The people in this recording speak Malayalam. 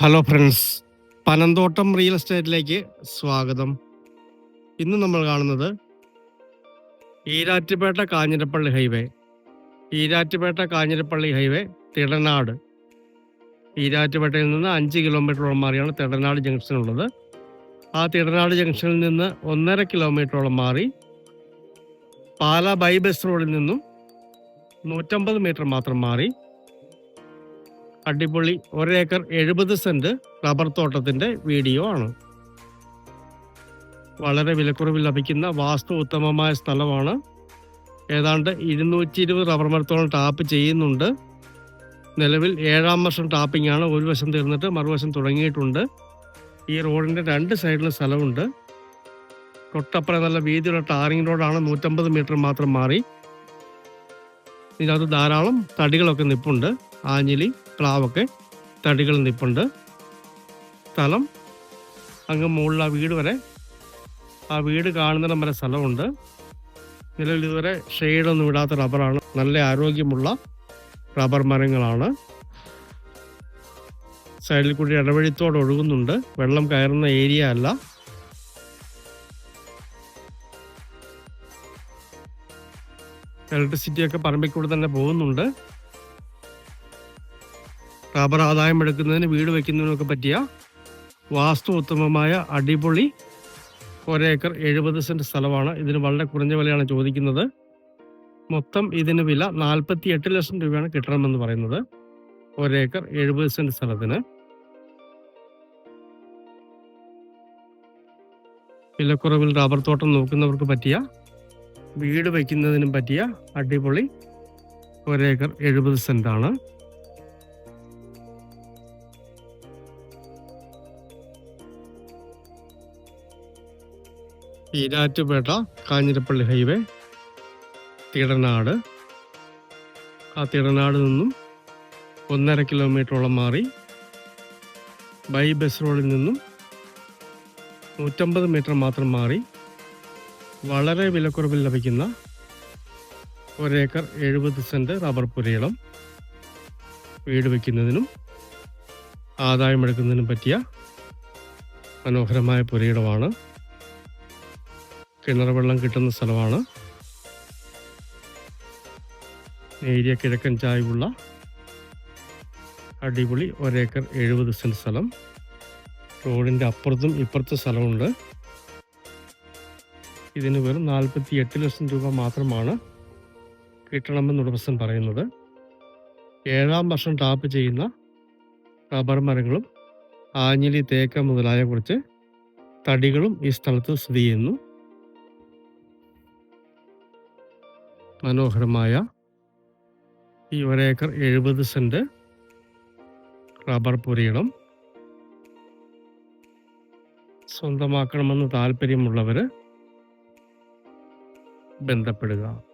ഹലോ ഫ്രണ്ട്സ് പനന്തോട്ടം റിയൽ എസ്റ്റേറ്റിലേക്ക് സ്വാഗതം. ഇന്ന് നമ്മൾ കാണുന്നത് ഈരാറ്റുപേട്ട കാഞ്ഞിരപ്പള്ളി ഹൈവേ ഈരാറ്റുപേട്ട കാഞ്ഞിരപ്പള്ളി ഹൈവേ തിടനാട്. ഈരാറ്റുപേട്ടയിൽ നിന്ന് അഞ്ച് കിലോമീറ്ററോളം മാറിയാണ് തിടനാട് ജംഗ്ഷൻ ഉള്ളത്. ആ തിടനാട് ജംഗ്ഷനിൽ നിന്ന് ഒന്നര കിലോമീറ്ററോളം മാറി പാല ബൈ ബസ് റോഡിൽ നിന്നും നൂറ്റമ്പത് മീറ്റർ മാത്രം മാറി അടിപൊളി ഒരേക്കർ എഴുപത് സെന്റ് റബ്ബർ തോട്ടത്തിന്റെ വീഡിയോ ആണ്. വളരെ വിലക്കുറവിൽ ലഭിക്കുന്ന വാസ്തു ഉത്തമമായ സ്ഥലമാണ്. ഏതാണ്ട് ഇരുന്നൂറ്റി ഇരുപത് റബ്ബർ മരത്തോളം ടാപ്പ് ചെയ്യുന്നുണ്ട്. നിലവിൽ ഏഴാം വർഷം ടാപ്പിംഗ് ആണ്. ഒരു വശം തീർന്നിട്ട് മറുവശം തുടങ്ങിയിട്ടുണ്ട്. ഈ റോഡിന്റെ രണ്ട് സൈഡിലും സ്ഥലമുണ്ട്. തൊട്ടപ്പുറം നല്ല വീതിയുള്ള ടാറിംഗ് റോഡാണ്. നൂറ്റമ്പത് മീറ്റർ മാത്രം മാറി. ഇതിനകത്ത് ധാരാളം തടികളൊക്കെ നിപ്പുണ്ട്. ആഞ്ഞിലി പ്ലാവൊക്കെ തടികൾ നിപ്പുണ്ട്. സ്ഥലം അങ്ങ് മുകളിൽ ആ വീട് വരെ. ആ വീട് കാണുന്നിടം വരെ സ്ഥലമുണ്ട്. നിലവിൽ ഇതുവരെ ഷെയ്ഡൊന്നും ഇടാത്ത റബ്ബറാണ്. നല്ല ആരോഗ്യമുള്ള റബ്ബർ മരങ്ങളാണ്. സൈഡിൽ കൂടി ഇടവഴിത്തോട് ഒഴുകുന്നുണ്ട്. വെള്ളം കയറുന്ന ഏരിയ അല്ല. ഇലക്ട്രിസിറ്റി ഒക്കെ പറമ്പിൽ കൂടെ തന്നെ പോകുന്നുണ്ട്. റബ്ബർ ആദായം എടുക്കുന്നതിന് വീട് വയ്ക്കുന്നതിനൊക്കെ പറ്റിയ വാസ്തു ഉത്തമമായ അടിപൊളി ഒരേക്കർ എഴുപത് സെന്റ് സ്ഥലമാണ്. ഇതിന് വളരെ കുറഞ്ഞ വിലയാണ് ചോദിക്കുന്നത്. മൊത്തം ഇതിന് വില നാൽപ്പത്തി എട്ട് ലക്ഷം രൂപയാണ് കിട്ടണമെന്ന് പറയുന്നത്. ഒരേക്കർ എഴുപത് സെന്റ് സ്ഥലത്തിന്. വിലക്കുറവിൽ റബ്ബർ തോട്ടം നോക്കുന്നവർക്ക് പറ്റിയ വീട് വയ്ക്കുന്നതിനും പറ്റിയ അടിപൊളി ഒരേക്കർ എഴുപത് സെന്റാണ് ഈരാറ്റുപേട്ട കാഞ്ഞിരപ്പള്ളി ഹൈവേ തിടനാട്. ആ തിടനാട് നിന്നും ഒന്നര കിലോമീറ്ററോളം മാറി ബൈ ബസ് റോഡിൽ നിന്നും നൂറ്റമ്പത് മീറ്റർ മാത്രം മാറി വളരെ വിലക്കുറവിൽ ലഭിക്കുന്ന ഒരേക്കർ എഴുപത് സെന്റ് റബ്ബർ പുരയിടം വീട് വയ്ക്കുന്നതിനും ആദായമെടുക്കുന്നതിനും പറ്റിയ മനോഹരമായ പുരയിടമാണ് കിണർ വെള്ളം കിട്ടുന്ന സ്ഥലമാണ്. ഏരിയ കിഴക്കൻ ചായ്വുള്ള അടിപൊളി ഒരേക്കർ എഴുപത് സെന്റ് സ്ഥലം. റോഡിന്റെ അപ്പുറത്തും ഇപ്പുറത്തും സ്ഥലമുണ്ട്. ഇതിന് വെറും നാൽപ്പത്തി എട്ട് ലക്ഷം രൂപ മാത്രമാണ് കിട്ടണമെന്ന് ഉടമസ്ഥൻ പറയുന്നത്. ഏഴാം വർഷം ടാപ്പ് ചെയ്യുന്ന റബ്ബർ മരങ്ങളും ആഞ്ഞിലി തേക്ക മുതലായ കുറച്ച് തടികളും ഈ സ്ഥലത്ത് സ്ഥിതി ചെയ്യുന്നു. മനോഹരമായ ഈ ഒരേക്കർ എഴുപത് സെന്റ് റബ്ബർ പൊരിയണം. സ്വന്തമാക്കണമെന്ന് താല്പര്യമുള്ളവർ ബന്ധപ്പെടുക.